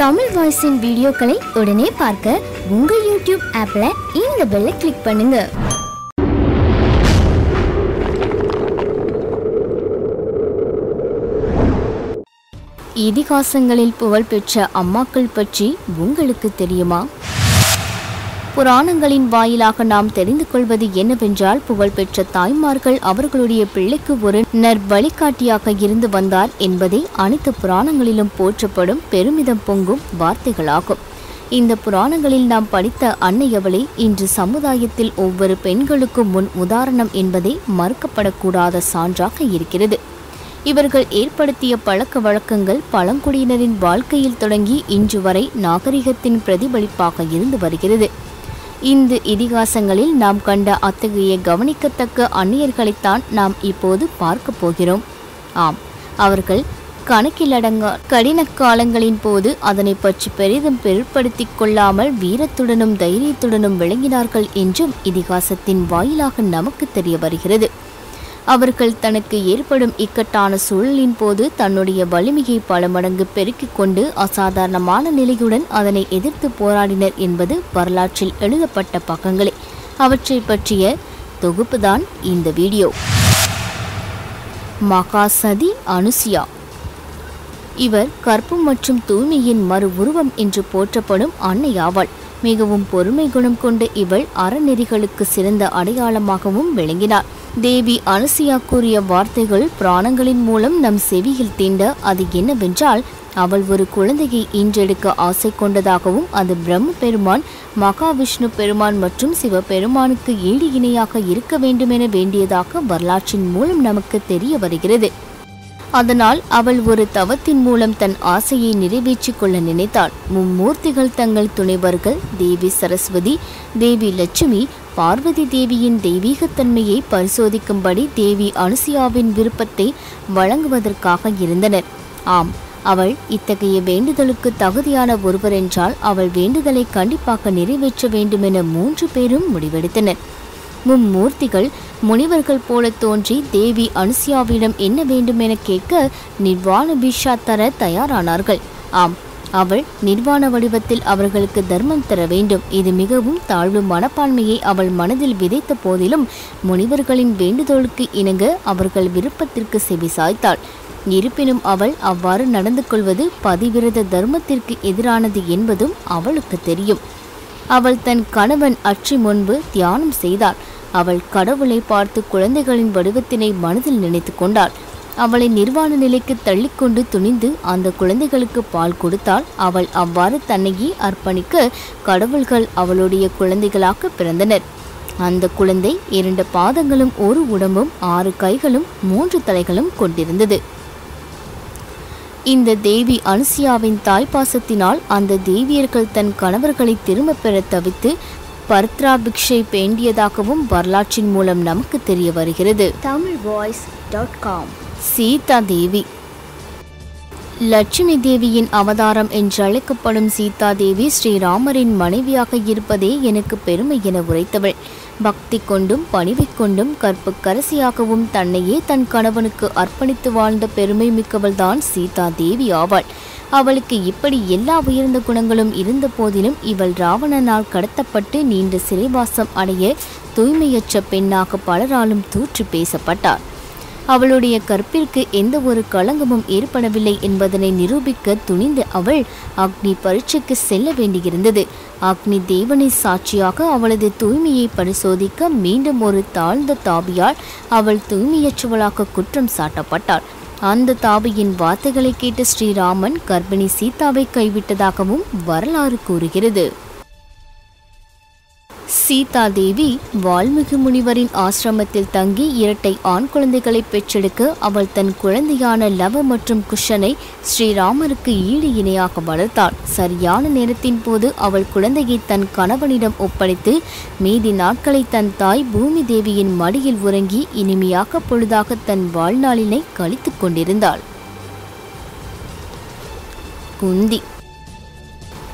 தமிழ் வாய்ஸின் வீடியோக்களை உடனே பார்க்க உங்கள் யூடியூப் ஆப்பில் இந்த பெல்லை கிளிக் பண்ணுங்க. இதிகாசங்களில் புகழ்பெற்ற அம்மாக்கள் பற்றி உங்களுக்கு தெரியுமா? புராணங்களின் வாயிலாக நாம் தெரிந்து கொள்வது என்னவென்றால் புகழ்பெற்ற தாய்மார்கள் அவர்களுடைய பிள்ளைக்கு ஒரு நற்வழிகாட்டியாக இருந்து வந்தார் என்பதே அனைத்து புராணங்களிலும் போற்றப்படும் பெருமிதம் பொங்கும் வார்த்தைகளாகும். இந்த புராணங்களில் நாம் படித்த அன்னையவளே இன்று சமுதாயத்தில் ஒவ்வொரு பெண்களுக்கும் முன் உதாரணம் என்பதே மறுக்கப்படக்கூடாத சான்றாக இருக்கிறது. இவர்கள் ஏற்படுத்திய பழக்க வழக்கங்கள் பழங்குடியினரின் வாழ்க்கையில் தொடங்கி இன்று வரை நாகரிகத்தின் பிரதிபலிப்பாக இருந்து வருகிறது. இந்த இதிகாசங்களில் நாம் கண்ட அத்தகைய கவனிக்கத்தக்க அந்நியர்களைத்தான் நாம் இப்போது பார்க்க போகிறோம். ஆம் அவர்கள் கணக்கிலடங்கா கடின காலங்களின் போது அதனை பற்றி பெரிதும் பெருட்படுத்திக் கொள்ளாமல் வீரத்துடனும் தைரியத்துடனும் விளங்கினார்கள் என்றும் இதிகாசத்தின் வாயிலாக நமக்கு தெரிய வருகிறது. அவர்கள் தனக்கு ஏற்படும் இக்கட்டான சூழலின் போது தன்னுடைய வலிமையை பல மடங்கு பெருக்கிக் கொண்டு அசாதாரணமான நிலையுடன் அதனை எதிர்த்து போராடினர் என்பது வரலாற்றில் எழுதப்பட்ட பக்கங்களே. அவற்றை பற்றிய தொகுப்புதான் இந்த வீடியோ. மகாசதி அனுசியா. இவர் கற்பு மற்றும் தூய்மையின் மறு உருவம் என்று போற்றப்படும் அன்னை ஆவாள். மிகவும் பொறுமை குணம் கொண்ட இவள் அறநெறிகளுக்கு சிறந்த அடையாளமாகவும் விளங்கினார் தேவி அனசியா கூறிய வார்த்தைகள் பிராணங்களின் மூலம் நம் செவியில் தீண்ட அது என்னவென்றால் அவள் ஒரு குழந்தையை ஈன்றெடுக்க ஆசை கொண்டதாகவும் அது பிரம்ம பெருமான் மகாவிஷ்ணு பெருமான் மற்றும் சிவபெருமானுக்கு ஈடு இணையாக இருக்க வேண்டுமென வேண்டியதாக வரலாற்றின் மூலம் நமக்கு தெரிய வருகிறது. அதனால் அவள் ஒரு தவத்தின் மூலம் தன் ஆசையை நிறைவேற்றிக் கொள்ள நினைத்தாள். மும்மூர்த்திகள் தங்கள் துணைவர்கள் தேவி சரஸ்வதி தேவி லட்சுமி பார்வதி தேவியின் தெய்வீகத்தன்மையை பரிசோதிக்கும்படி தேவி அனுசியாவின் விருப்பத்தை வழங்குவதற்காக இருந்தனர். ஆம் அவள் இத்தகைய வேண்டுதலுக்கு தகுதியான ஒருவர் என்றால் அவள் வேண்டுதலை கண்டிப்பாக நிறைவேற்ற வேண்டுமென மூன்று பேரும் முடிவெடுத்தனர். மும்மூர்த்திகள் முனிவர்கள் போல தோன்றி தேவி அனுசியாவிடம் என்ன வேண்டுமென கேட்க நிர்வாண பிஷா தர தயாரானார்கள். ஆம் அவள் நிர்வாண வடிவத்தில் அவர்களுக்கு தர்மம் தர வேண்டும். இது மிகவும் தாழ்வு மனப்பான்மையை அவள் மனதில் விதைத்த போதிலும் முனிவர்களின் வேண்டுதோளுக்கு இணங்க அவர்கள் விருப்பத்திற்கு செவிசாய்த்தாள் இருப்பினும் அவள் அவ்வாறு நடந்து கொள்வது பதிவிரத தர்மத்திற்கு எதிரானது என்பதும் அவளுக்கு தெரியும். அவள் தன் கணவன் அற்றி முன்பு தியானம் செய்தாள். அவள் கடவுளை பார்த்து குழந்தைகளின் வடிவத்தினை மனதில் நினைத்து கொண்டாள். அவளை நிர்வாண நிலைக்கு தள்ளிக்கொண்டு துணிந்து அந்த குழந்தைகளுக்கு பால் கொடுத்தால் அவள் அவ்வாறு தன்னையே அர்ப்பணிக்க கடவுள்கள் அவளுடைய குழந்தைகளாக பிறந்தனர். அந்த குழந்தை இரண்டு பாதங்களும் ஒரு உடம்பும் ஆறு கைகளும் மூன்று தலைகளும் கொண்டிருந்தது. இந்த தேவி அனுசியாவின் தாய்ப்பாசத்தினால் அந்த தேவியர்கள் தன் கணவர்களை திரும்பப் பெற தவித்து பர்த்ராபிக்ஷை பேண்டியதாகவும் வரலாற்றின் மூலம் நமக்கு தெரிய வருகிறது. Tamil voice dot com. Sita Devi. Lakshmi தேவியின் அவதாரம் என்றழைக்கப்படும் சீதா தேவி ஸ்ரீராமரின் மனைவியாக இருப்பதே எனக்கு பெருமை என உரைத்தவள். பக்தி கொண்டும் பணிவை கொண்டும் கற்புக்கரசியாகவும் தன்னையே தன் கணவனுக்கு அர்ப்பணித்து வாழ்ந்த பெருமை மிக்கவள்தான் சீதா தேவி ஆவாள். அவளுக்கு இப்படி எல்லா உயர்ந்த குணங்களும் இருந்த போதிலும் இவள் ராவணனால் கடத்தப்பட்டு நீண்ட சிறைவாசம் அடைய தூய்மையற்ற பெண்ணாக பலராலும் தூற்றி பேசப்பட்டார். அவளுடைய கற்பிற்கு எந்த ஒரு களங்கமும் ஏற்படவில்லை என்பதனை நிரூபிக்க துணிந்த அவள் அக்னி பரீட்சைக்கு செல்ல வேண்டியிருந்தது. அக்னி தேவனை சாட்சியாக அவளது தூய்மையை பரிசோதிக்க மீண்டும் ஒரு தாழ்ந்த தாபியால் அவள் தூய்மையற்றவளாக குற்றம் சாட்டப்பட்டாள். அந்த தாபியின் வார்த்தைகளை கேட்ட ஸ்ரீராமன் கர்ப்பிணி சீதாவை கைவிட்டதாகவும் வரலாறு கூறுகிறது. சீதா தேவி வால்மீகி முனிவரின் ஆசிரமத்தில் தங்கி இரட்டை ஆண் குழந்தைகளை பெற்றெடுக்க அவள் தன் குழந்தையான லவ மற்றும் குஷனை ஸ்ரீராமருக்கு ஈடு இணையாக வளர்த்தாள். சரியான நேரத்தின் போது அவள் குழந்தையை தன் கணவனிடம் ஒப்படைத்து மீதி நாட்களை தன் தாய் பூமி தேவியின் மடியில் உறங்கி இனிமையாக பொழுதாக தன் வாழ்நாளினை கழித்துக் கொண்டிருந்தாள். குந்தி.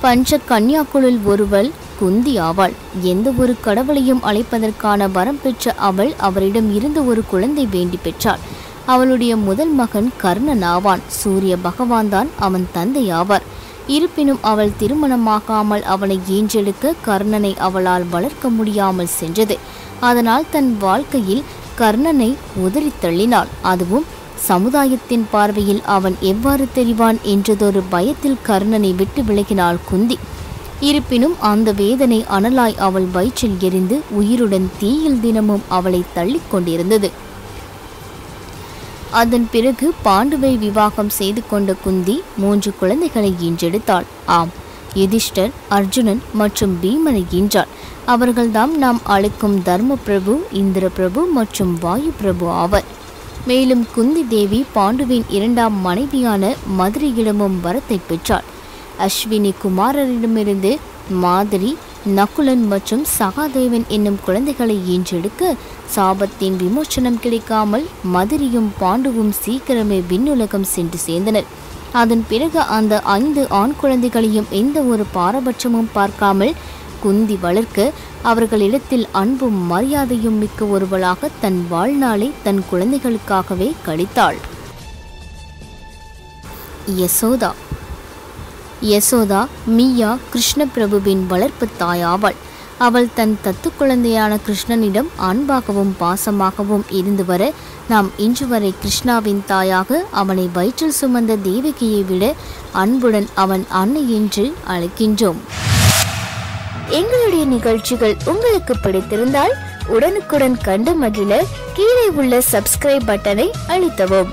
பஞ்ச கன்யாக்குழுல் ஒருவள் குந்தி ஆவாள். எந்த ஒரு கடவுளையும் அழைப்பதற்கான வரம் பெற்ற அவள் அவரிடம் இருந்து ஒரு குழந்தை வேண்டி பெற்றாள். அவளுடைய முதல் மகன் கர்ணன் ஆவான். சூரிய பகவான் தான் அவன் தந்தை ஆவார். இருப்பினும் அவள் திருமணமாகாமல் அவனை ஈன்றெடுக்க கர்ணனை அவளால் வளர்க்க முடியாமல் சென்றது. அதனால் தன் வாழ்க்கையில் கர்ணனை உதறி தள்ளினாள். அதுவும் சமுதாயத்தின் பார்வையில் அவன் எவ்வாறு தெரிவான் என்றதொரு பயத்தில் கர்ணனை விட்டு விலகினாள் குந்தி. இருப்பினும் அந்த வேதனை அனலாய் அவள் வயிற்றில் எரிந்து உயிருடன் தீயில் தினமும் அவளை தள்ளிக் கொண்டிருந்தது. அதன் பிறகு பாண்டுவை விவாகம் செய்து கொண்ட குந்தி மூன்று குழந்தைகளை ஈன்றெடுத்தாள். ஆம் யுதிஷ்டர் அர்ஜுனன் மற்றும் பீமனை ஈன்றாள். அவர்கள்தாம் நாம் அழைக்கும் தர்ம பிரபு இந்திர பிரபு மற்றும் வாயு பிரபு ஆவர். மேலும் குந்தி தேவி பாண்டுவின் இரண்டாம் மனைவியான மதுரையிடமும் வரத்தை பெற்றாள். அஸ்வினி குமாரரிடமிருந்து மாதிரி நகுலன் மற்றும் சகாதேவன் என்னும் குழந்தைகளை ஈன்றெடுக்க சாபத்தின் விமோச்சனம் கிடைக்காமல் மதுரையும் பாண்டுவும் சீக்கிரமே விண்ணுலகம் சென்று சேர்ந்தனர். அதன் பிறகு அந்த ஐந்து ஆண் குழந்தைகளையும் எந்த ஒரு பாரபட்சமும் பார்க்காமல் குந்தி வளர்க்க அவர்களிடத்தில் அன்பும் மரியாதையும் மிக்க ஒருவளாக தன் வாழ்நாளை தன் குழந்தைகளுக்காகவே கழித்தாள். யசோதா யசோதா மீயா கிருஷ்ணபிரபுவின் வளர்ப்பு தாயாவாள். அவள் தன் தத்து குழந்தையான கிருஷ்ணனிடம் அன்பாகவும் பாசமாகவும் இருந்து வர நாம் இன்று வரை கிருஷ்ணாவின் தாயாக அவனை வயிற்றில் சுமந்த தேவகியை விட அன்புடன் அவன் அன்னை என்று அழைக்கின்றோம். எங்களுடைய நிகழ்ச்சிகள் உங்களுக்கு பிடித்திருந்தால் உடனுக்குடன் கண்டு மகிழ கீழே உள்ள சப்ஸ்கிரைப் பட்டனை அழுத்தவும்.